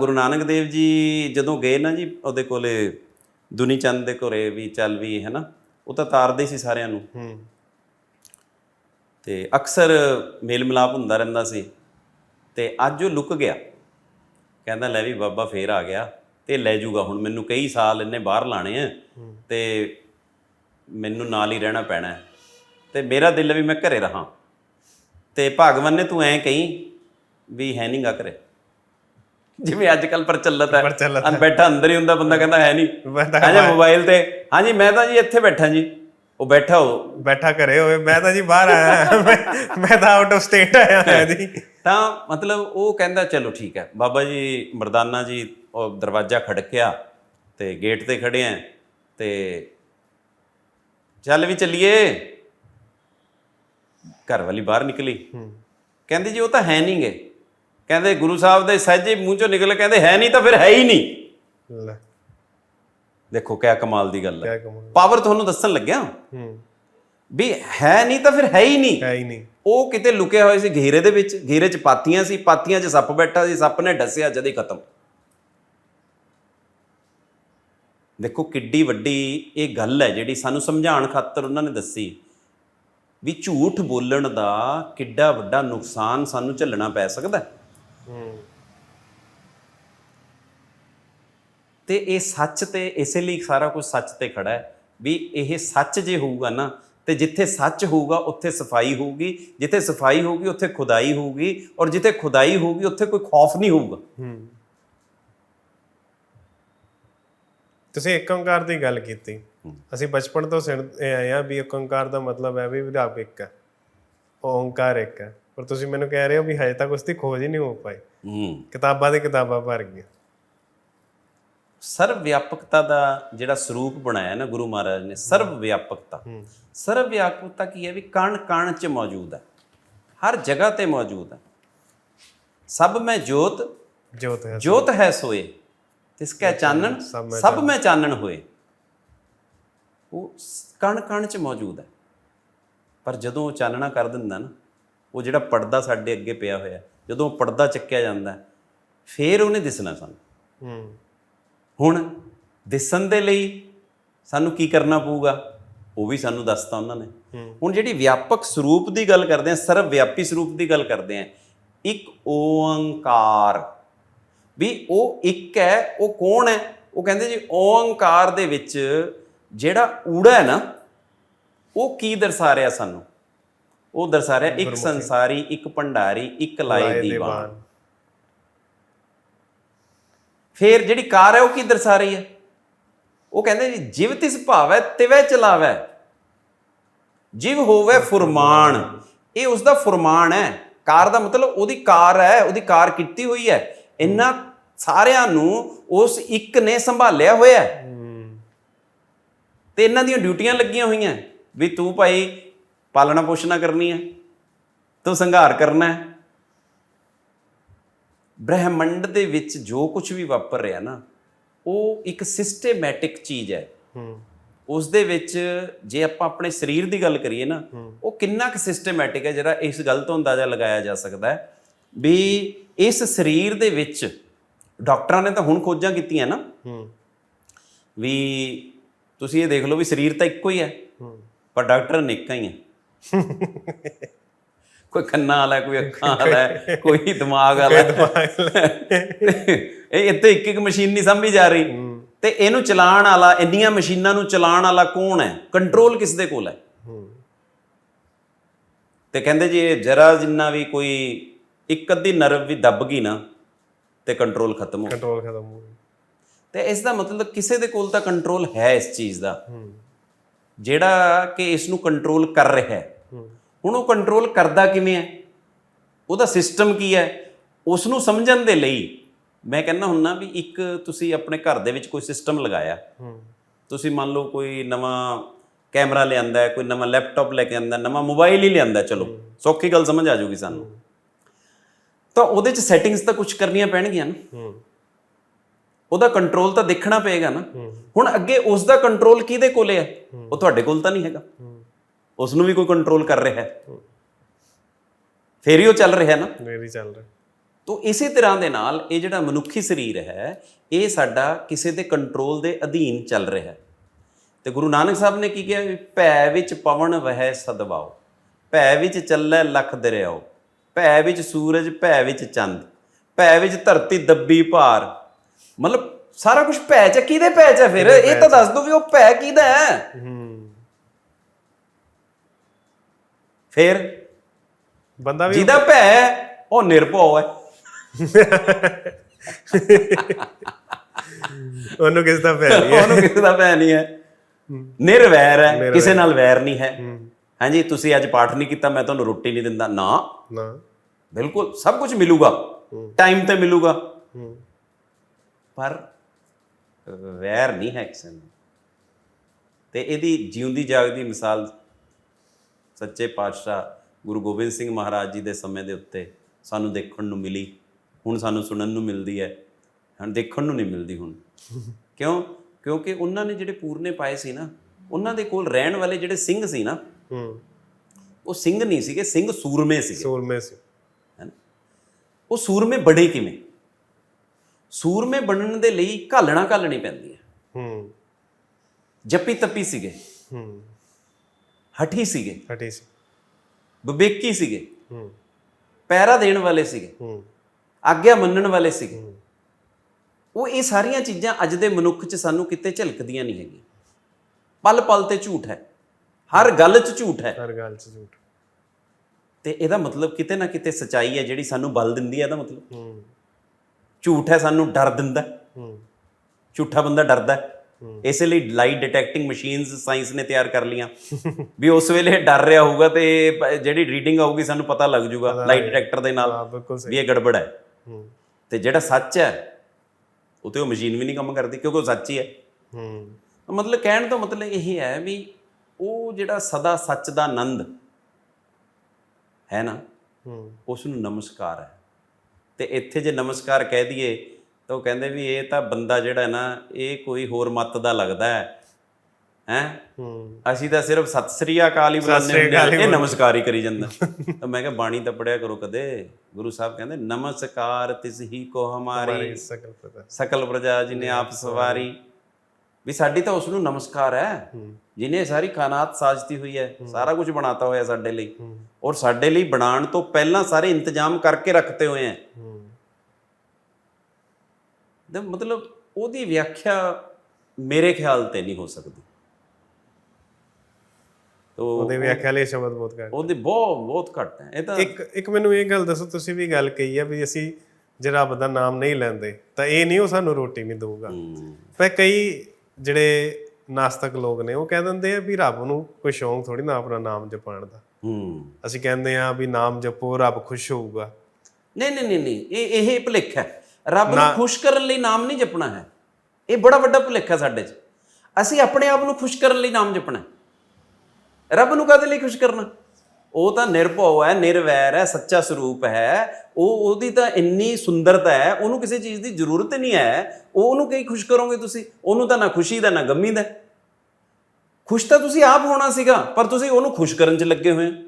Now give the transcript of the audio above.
ਗੁਰੂ ਨਾਨਕ ਦੇਵ ਜੀ ਜਦੋਂ ਗਏ ਨਾ ਜੀ ਉਹਦੇ ਕੋਲੇ ਦੁਨੀ ਚੰਦ ਦੇ ਘਰੇ ਵੀ ਚੱਲ ਵੀ ਹੈ ਨਾ ਉਹ ਤਾਂ ਤਾਰਦੇ ਸੀ ਸਾਰਿਆਂ ਨੂੰ। ਹੂੰ। ਤੇ ਅਕਸਰ ਮੇਲ ਮਿਲਾਪ ਹੁੰਦਾ ਰਹਿੰਦਾ ਸੀ। ਤੇ ਅੱਜ ਉਹ ਲੁਕ ਗਿਆ। ਕਹਿੰਦਾ ਲੈ ਵੀ ਬਾਬਾ ਫੇਰ ਆ ਗਿਆ। ਤੇ ਲੈ ਜਾਊਗਾ ਹੁਣ ਮੈਨੂੰ ਕਈ ਸਾਲ ਇਹਨੇ ਬਾਹਰ ਲਾਣੇ ਆ। ਤੇ ਮੈਨੂੰ ਨਾਲ ਹੀ ਰਹਿਣਾ ਪੈਣਾ। ਤੇ ਮੇਰਾ ਦਿਲ ਵੀ ਮੈਂ ਘਰੇ ਰਹਾ। ਤੇ ਭਗਵਾਨ ਨੇ ਤੂੰ ਐਂ ਕਹੀਂ ਵੀ ਹੈ ਨਹੀਂਗਾ ਘਰੇ। ਜਿਵੇਂ ਅੱਜ ਕੱਲ ਪ੍ਰਚਲਿਤ ਹੈ। ਪ੍ਰਚਲਿਤ ਬੈਠਾ ਅੰਦਰ ਹੀ ਹੁੰਦਾ ਬੰਦਾ ਕਹਿੰਦਾ ਹੈ ਨਹੀਂ। ਹਾਂਜੀ ਮੋਬਾਈਲ ਤੇ ਹਾਂਜੀ ਮੈਂ ਤਾਂ ਜੀ ਇੱਥੇ ਬੈਠਾ ਜੀ। ਉਹ ਬੈਠਾ ਹੋ ਬੈਠਾ ਘਰੇ ਹੋਵੇ ਮੈਂ ਤਾਂ ਜੀ ਬਾਹਰ ਆਇਆ ਮੈਂ ਤਾਂ ਆਊਟ ਆਫ ਸਟੇਟ ਆਇਆ ਹਾਂ ਜੀ। ਤਾਂ ਮਤਲਬ ਉਹ ਕਹਿੰਦਾ ਚਲੋ ਠੀਕ ਹੈ। ਬਾਬਾ ਜੀ ਮਰਦਾਨਾ ਜੀ ਉਹ ਦਰਵਾਜ਼ਾ ਖੜਕਿਆ ਤੇ ਗੇਟ ਤੇ ਖੜੇ ਆ ਤੇ ਚੱਲ ਵੀ ਚੱਲੀਏ। ਘਰ ਵਾਲੀ ਬਾਹਰ ਨਿਕਲੀ। ਕਹਿੰਦੀ ਜੀ ਉਹ ਤਾਂ ਹੈ ਨਹੀਂਗੇ ਕਹਿੰਦੇ ਗੁਰੂ ਸਾਹਿਬ ਦੇ ਸਹਿਜੇ ਮੂੰਹ ਚੋਂ ਨਿਕਲ ਕਹਿੰਦੇ ਹੈ ਨਹੀਂ ਤਾਂ ਫਿਰ ਹੈ ਹੀ ਨਹੀਂ। ਦੇਖੋ ਕਿਆ ਕਮਾਲ ਦੀ ਗੱਲ ਹੈ। ਪਾਵਰ ਤੁਹਾਨੂੰ ਦੱਸਣ ਲੱਗਿਆ? ਹੂੰ। ਵੀ ਹੈ ਨਹੀਂ ਤਾਂ ਫਿਰ ਹੈ ਹੀ ਨਹੀਂ। ਹੈ ਹੀ ਨਹੀਂ। ਉਹ ਕਿਤੇ ਲੁਕਿਆ ਹੋਇਆ ਸੀ ਘੇਰੇ ਦੇ ਵਿੱਚ ਘੇਰੇ 'ਚ ਪਾਤੀਆਂ ਸੀ ਪਾਤੀਆਂ 'ਚ ਸੱਪ ਬੈਠਾ ਸੀ ਸੱਪ ਨੇ ਡਸਿਆ ਜਦੇ ਖਤਮ। ਦੇਖੋ ਕਿੱਡੀ ਵੱਡੀ ਇਹ ਗੱਲ ਹੈ ਜਿਹੜੀ ਸਾਨੂੰ ਸਮਝਾਉਣ ਖਾਤਰ ਉਹਨਾਂ ਨੇ ਦੱਸੀ। ਵੀ ਝੂਠ ਬੋਲਣ ਦਾ ਕਿੱਡਾ ਵੱਡਾ ਨੁਕਸਾਨ ਸਾਨੂੰ ਝੱਲਣਾ ਪੈ ਸਕਦਾ ਹੈ। ਤੇ ਇਹ ਸੱਚ ਤੇ ਇਸੇ ਲਈ ਸਾਰਾ ਕੁਝ ਸੱਚ ਤੇ ਖੜਾ ਹੈ ਵੀ ਇਹ ਸੱਚ ਜੇ ਹੋਊਗਾ ਨਾ ਤੇ ਜਿੱਥੇ ਸੱਚ ਹੋਊਗਾ ਉੱਥੇ ਸਫ਼ਾਈ ਹੋਊਗੀ ਜਿੱਥੇ ਸਫ਼ਾਈ ਹੋਊਗੀ ਉੱਥੇ ਖੁਦਾਈ ਹੋਊਗੀ ਔਰ ਜਿੱਥੇ ਖੁਦਾਈ ਹੋਊਗੀ ਉੱਥੇ ਕੋਈ ਖੌਫ ਨਹੀਂ ਹੋਊਗਾ। ਹੂੰ। ਤੁਸੀਂ ਏਕ ਓੰਕਾਰ ਦੀ ਗੱਲ ਕੀਤੀ। ਅਸੀਂ ਬਚਪਨ ਤੋਂ ਸੁਣਦੇ ਆਏ ਆ ਵੀ ਏਕ ਓੰਕਾਰ ਦਾ ਮਤਲਬ ਹੈ ਵੀ ਰੱਬ ਇੱਕ ਹੈ। ਓੰਕਾਰ ਇੱਕ ਹੈ। ਪਰ ਤੁਸੀਂ ਮੈਨੂੰ ਕਹਿ ਰਹੇ ਹੋ ਵੀ ਹਜੇ ਤੱਕ ਉਸ ਦੀ ਖੋਜ ਹੀ ਨਹੀਂ ਹੋ ਪਾਈ। ਹੂੰ। ਕਿਤਾਬਾਂ ਦੀ ਕਿਤਾਬਾਂ ਭਰ ਗਈਆਂ। ਸਰਵ ਵਿਆਪਕਤਾ ਦਾ ਜਿਹੜਾ ਸਰੂਪ ਬਣਾਇਆ ਨਾ ਗੁਰੂ ਮਹਾਰਾਜ ਨੇ ਸਰਵ ਵਿਆਪਕਤਾ ਸਰਵ ਵਿਆਪਕਤਾ ਕੀ ਹੈ ਵੀ ਕਣ ਕਣ ਚ ਮੌਜੂਦ ਹੈ। ਹਰ ਜਗ੍ਹਾ ਤੇ ਮੌਜੂਦ ਹੈ। ਸਭ ਮੈਂ ਜੋਤ ਜੋਤ ਹੈ ਜੋਤ ਹੈ ਸੋਏ। ਤਿਸ ਕੈ ਚਾਨਣ? ਸਭ ਮੈਂ ਸਭ ਮੈਂ ਚਾਨਣ ਹੋਏ। ਉਹ ਕਣ ਕਣ ਚ ਮੌਜੂਦ ਹੈ। ਪਰ ਜਦੋਂ ਉਹ ਚਾਨਣਾ ਕਰ ਦਿੰਦਾ ਨਾ ਉਹ ਜਿਹੜਾ ਪਰਦਾ ਸਾਡੇ ਅੱਗੇ ਪਿਆ ਹੋਇਆ ਜਦੋਂ ਪਰਦਾ ਚੱਕਿਆ ਜਾਂਦਾ ਫੇਰ ਉਹਨੇ ਦਿਸਣਾ ਸਾਨੂੰ। ਹੂੰ। ਹੁਣ ਦਿਸਣ ਦੇ ਲਈ ਸਾਨੂੰ ਕੀ ਕਰਨਾ ਪਊਗਾ? ਉਹ ਵੀ ਸਾਨੂੰ ਦੱਸਤਾ ਉਹਨਾਂ ਨੇ। ਹੁਣ ਜਿਹੜੀ ਵਿਆਪਕ ਸਰੂਪ ਦੀ ਗੱਲ ਕਰਦੇ ਆ ਸਰਵ ਵਿਆਪੀ ਸਰੂਪ ਦੀ ਗੱਲ ਕਰਦੇ ਆ ਇੱਕ ਓੰਕਾਰ ਵੀ ਉਹ ਇੱਕ ਹੈ ਉਹ ਕੌਣ ਹੈ? ਉਹ ਕਹਿੰਦੇ ਜੀ ਓੰਕਾਰ ਦੇ ਵਿੱਚ ਜਿਹੜਾ ਊੜਾ ਹੈ ਨਾ ਉਹ ਕੀ ਦਰਸਾ ਰਿਹਾ ਸਾਨੂੰ? ਉਹ ਦਰਸਾ ਰਿਹਾ ਇੱਕ ਸੰਸਾਰੀ ਇੱਕ ਭੰਡਾਰੀ ਇੱਕ ਲਾਏ ਦੀਵਾਨ। ਫੇਰ ਜਿਹੜੀ ਕਾਰ ਹੈ ਉਹ ਕੀ ਦਰਸਾ ਰਹੀ ਹੈ? ਉਹ ਕਹਿੰਦੇ ਜੀ ਜਿਵ ਤਿਸ ਭਾਵੈ ਤਿਵੈ ਚਲਾਵੈ। ਜਿਵ ਹੋਵੇ ਫੁਰਮਾਨ। ਇਹ ਉਸ ਦਾ ਫੁਰਮਾਨ ਹੈ। ਕਾਰ ਦਾ ਮਤਲਬ ਉਹਦੀ ਕਾਰ ਹੈ ਉਹਦੀ ਕਾਰ ਕੀਤੀ ਹੋਈ ਹੈ। ਇੰਨਾ ਸਾਰਿਆਂ ਨੂੰ ਉਸ ਇੱਕ ਨੇ ਸੰਭਾਲਿਆ ਹੋਇਆ ਹੈ। ਤੇ ਇਹਨਾਂ ਦੀਆਂ ਡਿਊਟੀਆਂ ਲੱਗੀਆਂ ਹੋਈਆਂ। ਵੀ ਤੂੰ ਭਾਈ ਪਾਲਣਾ ਪੋਸ਼ਣਾ ਕਰਨੀ ਹੈ ਤੂੰ ਸੰਘਾਰ ਕਰਨਾ ਹੈ। ਬ੍ਰਹਿਮੰਡ ਦੇ ਵਿੱਚ ਜੋ ਕੁਝ ਵੀ ਵਾਪਰ ਰਿਹਾ ਨਾ ਉਹ ਇੱਕ ਸਿਸਟੇਮੈਟਿਕ ਚੀਜ਼ ਹੈ। ਹੂੰ। ਉਸ ਦੇ ਵਿੱਚ ਜੇ ਆਪਾਂ ਆਪਣੇ ਸਰੀਰ ਦੀ ਗੱਲ ਕਰੀਏ ਨਾ ਉਹ ਕਿੰਨਾ ਕੁ ਸਿਸਟੇਮੈਟਿਕ ਹੈ ਜਿਹੜਾ ਇਸ ਗੱਲ ਤੋਂ ਅੰਦਾਜ਼ਾ ਲਗਾਇਆ ਜਾ ਸਕਦਾ ਹੈ ਵੀ ਇਸ ਸਰੀਰ ਦੇ ਵਿੱਚ ਡਾਕਟਰਾਂ ਨੇ ਤਾਂ ਹੁਣ ਖੋਜਾਂ ਕੀਤੀਆਂ ਨਾ। ਵੀ ਤੁਸੀਂ ਇਹ ਦੇਖ ਲਓ ਵੀ ਸਰੀਰ ਤਾਂ ਇੱਕੋ ਹੀ ਹੈ। ਪਰ ਡਾਕਟਰ ਅਨੇਕਾਂ ਹੀ ਹੈ। ਕੋਈ ਕੰਨਾਂ ਵਾਲਾ ਕੋਈ ਅੱਖਾਂ ਵਾਲਾ ਕੋਈ ਦਿਮਾਗ ਵਾਲਾ। ਇਹ ਇੱਥੇ ਇੱਕ ਇੱਕ ਮਸ਼ੀਨ ਨਹੀਂ ਸਮਝੀ ਜਾ ਰਹੀ। ਤੇ ਇਹਨੂੰ ਚਲਾਉਣ ਵਾਲਾ ਇੰਨੀਆਂ ਮਸ਼ੀਨਾਂ ਨੂੰ ਚਲਾਉਣ ਵਾਲਾ ਕੌਣ ਹੈ? ਕੰਟਰੋਲ ਕਿਸ ਦੇ ਕੋਲ ਹੈ। ਤੇ ਕਹਿੰਦੇ ਜੀ ਇਹ ਜਰਾ ਜਿੰਨਾ ਵੀ ਕੋਈ ਇੱਕ ਅੱਧੀ ਨਰਵ ਵੀ ਦੱਬ ਗਈ ਨਾ ਤੇ ਕੰਟਰੋਲ ਖਤਮ ਹੋ ਕੰਟਰੋਲ ਖਤਮ ਹੋ ਤੇ ਇਸ ਦਾ ਮਤਲਬ ਕਿਸੇ ਦੇ ਕੋਲ ਤਾਂ ਕੰਟਰੋਲ ਹੈ ਇਸ ਚੀਜ਼ ਦਾ। ਜਿਹੜਾ ਕਿ ਇਸ ਨੂੰ ਕੰਟਰੋਲ ਕਰ ਰਿਹਾ ਹੂੰ। ਹੁਣ ਉਹ ਕੰਟਰੋਲ ਕਰਦਾ ਕਿਵੇਂ ਹੈ? ਉਹਦਾ ਸਿਸਟਮ ਕੀ ਹੈ? ਉਸ ਨੂੰ ਸਮਝਣ ਦੇ ਲਈ ਮੈਂ ਕਹਿੰਦਾ ਹੁੰਨਾ ਵੀ ਇੱਕ ਤੁਸੀਂ ਆਪਣੇ ਘਰ ਦੇ ਵਿੱਚ ਕੋਈ ਸਿਸਟਮ ਲਗਾਇਆ। ਤੁਸੀਂ ਮੰਨ ਲਓ ਕੋਈ ਨਵਾਂ ਕੈਮਰਾ ਲਿਆਂਦਾ ਹੈ, ਕੋਈ ਨਵਾਂ ਲੈਪਟਾਪ ਲੈ ਕੇ ਆਂਦਾ, ਨਵਾਂ ਮੋਬਾਈਲ ਹੀ ਲਿਆਂਦਾ, ਚਲੋ, ਸੌਖੀ ਗੱਲ ਸਮਝ ਆ ਜੂਗੀ ਸਾਨੂੰ। ਤਾਂ ਉਹਦੇ ਚ ਸੈਟਿੰਗਸ ਤਾਂ ਕੁਝ ਕਰਨੀਆਂ ਪੈਣਗੀਆਂ ਨਾ। ਉਹਦਾ ਕੰਟਰੋਲ ਤਾਂ ਦੇਖਣਾ ਪਏਗਾ ਨਾ। ਹੁਣ ਅੱਗੇ ਉਸ ਦਾ ਕੰਟਰੋਲ ਕਿਹਦੇ ਕੋਲੇ ਹੈ? ਉਹ ਤੁਹਾਡੇ ਕੋਲ ਤਾਂ ਨਹੀਂ ਹੈਗਾ। ਉਸ ਨੂੰ ਵੀ ਕੋਈ ਕੰਟਰੋਲ ਕਰ ਰਿਹਾ ਹੈ। ਫੇਰ ਹੀ ਉਹ ਚੱਲ ਰਿਹਾ ਨਾ। ਮੇਰੀ ਚੱਲ ਰਿਹਾ। ਤੋ ਇਸੇ ਤਰ੍ਹਾਂ ਦੇ ਨਾਲ ਇਹ ਜਿਹੜਾ ਮਨੁੱਖੀ ਸਰੀਰ ਹੈ ਇਹ ਸਾਡਾ ਕਿਸੇ ਦੇ ਕੰਟਰੋਲ ਦੇ ਅਧੀਨ ਚੱਲ ਰਿਹਾ ਹੈ। ਤੇ ਗੁਰੂ ਨਾਨਕ ਸਾਹਿਬ ਨੇ ਕੀ ਕਿਹਾ ਭੈ ਵਿੱਚ ਪਵਨ ਵਹਿ ਸਦਵਾਓ ਭੈ ਵਿੱਚ ਚੱਲੈ ਲਖ ਦਰਿਆਓ ਭੈ ਵਿੱਚ ਸੂਰਜ ਭੈ ਵਿੱਚ ਚੰਦ ਭੈ ਵਿੱਚ ਧਰਤੀ ਦੱਬੀ ਭਾਰ। ਮਤਲਬ ਸਾਰਾ ਕੁਝ ਭੈ ਚ। ਕਿਹਦੇ ਭੈ ਚ ਫਿਰ? ਇਹ ਤਾਂ ਦੱਸ ਦੋ ਵੀ ਉਹ ਭੈ ਕਿਹਦਾ ਹੈ ਹੂੰ ਫਿਰ ਬੰਦਾ ਵੀ ਜਿਹਦਾ ਭੈ ਹੈ, ਉਹ ਨਿਰਭਉ ਹੈ। ਉਹਨੂੰ ਕਿਸ ਦਾ ਪੈ ਲਿਆ ਉਹਨੂੰ ਕਿਸੇ ਦਾ ਭੈ ਨਹੀਂ ਹੈ। ਨਿਰਵੈਰ ਹੈ। ਕਿਸੇ ਨਾਲ ਵੈਰ ਨਹੀਂ ਹੈ। ਹਾਂਜੀ ਤੁਸੀਂ ਅੱਜ ਪਾਠ ਨਹੀਂ ਕੀਤਾ ਮੈਂ ਤੁਹਾਨੂੰ ਰੋਟੀ ਨਹੀਂ ਦਿੰਦਾ। ਨਾ। ਨਾ। ਬਿਲਕੁਲ ਸਭ ਕੁਝ ਮਿਲੂਗਾ। ਟਾਈਮ ਤੇ ਮਿਲੂਗਾ। ਹੂੰ। ਪਰ ਵੈਰ ਨਹੀਂ ਹੈ ਕਿਸੇ ਨੂੰ। ਤੇ ਇਹਦੀ ਜਿਉਂਦੀ ਜਾਗਦੀ ਮਿਸਾਲ ਸੱਚੇ ਪਾਤਸ਼ਾਹ ਗੁਰੂ ਗੋਬਿੰਦ ਸਿੰਘ ਮਹਾਰਾਜ ਜੀ ਦੇ ਸਮੇਂ ਦੇ ਉੱਤੇ ਸਾਨੂੰ ਦੇਖਣ ਨੂੰ ਮਿਲੀ। ਹੁਣ ਸਾਨੂੰ ਸੁਣਨ ਨੂੰ ਮਿਲਦੀ ਹੈ। ਹੁਣ ਦੇਖਣ ਨੂੰ ਨਹੀਂ ਮਿਲਦੀ ਹੁਣ। ਕਿਉਂ? ਕਿਉਂਕਿ ਉਹਨਾਂ ਨੇ ਜਿਹੜੇ ਪੂਰਨੇ ਪਾਏ ਸੀ ਨਾ ਉਹਨਾਂ ਦੇ ਕੋਲ ਰਹਿਣ ਵਾਲੇ ਜਿਹੜੇ ਸਿੰਘ ਸੀ ਨਾ ਹੂੰ। ਉਹ ਸਿੰਘ ਨਹੀਂ ਸੀਗੇ ਸਿੰਘ ਸੂਰਮੇ ਸੀਗੇ। ਸੂਰਮੇ ਸੀ। ਹੈਨਾ ਉਹ ਸੂਰਮੇ ਬੜੇ ਕਿਵੇਂ? ਸੂਰਮੇ ਬਣਨ ਦੇ ਲਈ ਘਾਲਣਾ ਘਾਲਣੀ ਪੈਂਦੀ ਹੈ। ਹੂੰ। ਜੱਪੀ ਤੱਪੀ ਸੀਗੇ। ਹੂੰ। ਹਠੀ ਸੀਗੇ। ਹਟੀ ਸੀ। ਵਿਵੇਕੀ ਸੀਗੇ। ਹੂੰ। ਪੈਰਾ ਦੇਣ ਵਾਲੇ ਸੀਗੇ। ਹੂੰ। ਆਗਿਆ ਮੰਨਣ ਵਾਲੇ ਸੀਗੇ। ਉਹ ਇਹ ਸਾਰੀਆਂ ਚੀਜ਼ਾਂ ਅੱਜ ਦੇ ਮਨੁੱਖ 'ਚ ਸਾਨੂੰ ਕਿਤੇ ਝਲਕਦੀਆਂ ਨਹੀਂ ਹੈਗੀਆਂ। ਪਲ ਪਲ ਤੇ ਝੂਠ ਹੈ। ਹਰ ਗੱਲ 'ਚ ਝੂਠ ਹੈ। ਹਰ ਗੱਲ ਚ ਝੂਠ। ਤੇ ਇਹਦਾ ਮਤਲਬ ਕਿਤੇ ਨਾ ਕਿਤੇ ਸਚਾਈ ਹੈ ਜਿਹੜੀ ਸਾਨੂੰ ਬਲ ਦਿੰਦੀ ਹੈ ਇਹਦਾ ਮਤਲਬ। ਹੂੰ। ਝੂਠ ਹੈ ਸਾਨੂੰ ਡਰ ਦਿੰਦਾ। ਹੈ। ਹੂੰ ਝੂਠਾ ਬੰਦਾ ਡਰਦਾ। ਹੈ। ਇਸੇ ਲਈ ਲਾਈ ਡਿਟੈਕਟਿੰਗ ਮਸ਼ੀਨਸ ਸਾਇੰਸ ਨੇ ਤਿਆਰ ਕਰ ਲੀਆਂ ਵੀ ਉਸ ਵੇਲੇ ਡਰ ਰਿਹਾ ਹੋਊਗਾ ਤੇ ਜਿਹੜੀ ਰੀਡਿੰਗ ਆਊਗੀ ਸਾਨੂੰ ਪਤਾ ਲੱਗ ਜਾਊਗਾ ਲਾਈ ਡਿਟੈਕਟਰ ਦੇ ਨਾਲ ਵੀ ਇਹ ਗੜਬੜ ਹੈ। ਤੇ ਜਿਹੜਾ ਸੱਚ ਹੈ ਉਹ ਤੇ ਉਹ ਮਸ਼ੀਨ ਵੀ ਨਹੀਂ ਕੰਮ ਕਰਦੀ ਕਿਉਂਕਿ ਉਹ ਸੱਚ ਹੀ ਹੈ। ਮਤਲਬ ਕਹਿਣ ਦਾ ਮਤਲਬ ਇਹ ਹੈ ਵੀ ਉਹ ਜਿਹੜਾ ਸਦਾ ਸੱਚ ਦਾ ਆਨੰਦ ਹੈ ਨਾ ਉਸ ਨੂੰ ਨਮਸਕਾਰ ਹੈ। ਤੇ ਇੱਥੇ ਜੇ ਨਮਸਕਾਰ ਕਹਿ ਦਈਏ ਤਾਂ ਉਹ ਕਹਿੰਦੇ ਵੀ ਇਹ ਤਾਂ ਬੰਦਾ ਜਿਹੜਾ ਨਾ ਇਹ ਕੋਈ ਹੋਰ ਮੱਤ ਦਾ ਲੱਗਦਾ ਹੈ। ਹੈ? ਅਸੀਂ ਤਾਂ ਸਿਰਫ ਸਤਿ ਸ੍ਰੀ ਅਕਾਲ ਹੀ ਬੁਲਾਉਂਦੇ ਹੁੰਦੇ ਇਹ ਨਮਸਕਾਰ ਹੀ ਕਰੀ ਜਾਂਦਾ। ਤਾਂ ਮੈਂ ਕਿਹਾ ਬਾਣੀ ਤਾਂ ਪੜਿਆ ਕਰੋ ਕਦੇ। ਗੁਰੂ ਸਾਹਿਬ ਕਹਿੰਦੇ ਨਮਸਕਾਰ ਤਿਸ ਹੀ ਕੋ ਹਮਾਰੀ। ਸਕਲ ਪ੍ਰਜਾ। ਜੀ ਨੇ ਆਪ ਸਵਾਰੀ। ਵੀ ਸਾਡੀ ਤਾਂ ਉਸ ਨੂੰ ਨਮਸਕਾਰ ਹੈ। ਜਿਨੇ ਸਾਰੀ ਕਾਇਨਾਤ ਸਾਜਤੀ ਹੋਈ ਹੈ ਸਾਰਾ ਕੁਝ ਬਣਾਤਾ ਹੋਇਆ ਸਾਡੇ ਲਈ। ਔਰ ਸਾਡੇ ਲਈ ਬਣਾਉਣ ਤੋਂ ਪਹਿਲਾਂ ਸਾਰੇ ਇੰਤਜ਼ਾਮ ਕਰਕੇ ਰੱਖਤੇ ਹੋਏ ਹੂੰ। ਤੇ ਮਤਲਬ ਉਹਦੀ ਵਿਆਖਿਆ ਮੇਰੇ ਖਿਆਲ ਤੇ ਨਹੀਂ ਹੋ ਸਕਦੀ। ਤੋ ਉਹਦੇ ਵਿਆਖਿਆ ਲਈ ਸ਼ਬਦ ਬਹੁਤ ਘੱਟ। ਉਹਦੇ ਬਹੁਤ ਬਹੁਤ ਘੱਟ ਹੈ। ਇਹ ਤਾਂ ਇੱਕ ਇੱਕ ਮੈਨੂੰ ਇਹ ਗੱਲ ਦੱਸੋ ਤੁਸੀਂ ਵੀ ਗੱਲ ਕਹੀ ਆ ਵੀ ਅਸੀਂ ਜੇ ਰੱਬ ਦਾ ਨਾਮ ਨਹੀਂ ਲੈਂਦੇ ਤਾਂ ਇਹ ਨਹੀਂ ਉਹ ਸਾਨੂੰ ਰੋਟੀ ਨਹੀਂ ਦਊਗਾ। ਪਰ ਕਈ ਜਿਹੜੇ ਨਾਸਤਕ ਲੋਕ ਨੇ ਉਹ ਕਹਿ ਦਿੰਦੇ ਆ ਵੀ ਰੱਬ ਨੂੰ ਕੋਈ ਸ਼ੌਂਕ ਥੋੜੀ ਨਾ ਆਪਣਾ ਨਾਮ ਜਪਾਉਣ ਦਾ। ਹੂੰ। ਅਸੀਂ ਕਹਿੰਦੇ ਆ ਵੀ ਨਾਮ ਜਪੋ ਰੱਬ ਖੁਸ਼ ਹੋਊਗਾ। ਨਹੀਂ ਨਹੀਂ ਨਹੀਂ ਨਹੀਂ ਇਹ ਇਹ ਭੁਲੇਖਾ ਹੈ। ਰੱਬ ਨੂੰ ਖੁਸ਼ ਕਰਨ ਲਈ ਨਾਮ ਨਹੀਂ ਜਪਣਾ ਹੈ। ਇਹ ਬੜਾ ਵੱਡਾ ਭੁਲੇਖਾ ਸਾਡੇ 'ਚ। ਅਸੀਂ ਆਪਣੇ ਆਪ ਨੂੰ ਖੁਸ਼ ਕਰਨ ਲਈ ਨਾਮ ਜਪਣਾ ਹੈ। ਰੱਬ ਨੂੰ ਕਾਹਦੇ ਲਈ ਖੁਸ਼ ਕਰਨਾ? ਉਹ ਤਾਂ ਨਿਰਭਉ ਹੈ ਨਿਰਵੈਰ ਹੈ ਸੱਚਾ ਸਰੂਪ ਹੈ। ਉਹ ਉਹਦੀ ਤਾਂ ਇੰਨੀ ਸੁੰਦਰਤਾ ਹੈ ਉਹਨੂੰ ਕਿਸੇ ਚੀਜ਼ ਦੀ ਜ਼ਰੂਰਤ ਨਹੀਂ ਹੈ। ਉਹ ਉਹਨੂੰ ਕਈ ਖੁਸ਼ ਕਰੋਗੇ ਤੁਸੀਂ? ਉਹਨੂੰ ਤਾਂ ਨਾ ਖੁਸ਼ੀ ਦਾ ਨਾ ਗਮੀ ਦਾ। ਖੁਸ਼ ਤਾਂ ਤੁਸੀਂ ਆਪ ਹੋਣਾ ਸੀਗਾ ਪਰ ਤੁਸੀਂ ਉਹਨੂੰ ਖੁਸ਼ ਕਰਨ 'ਚ ਲੱਗੇ ਹੋਏ ਹੋ।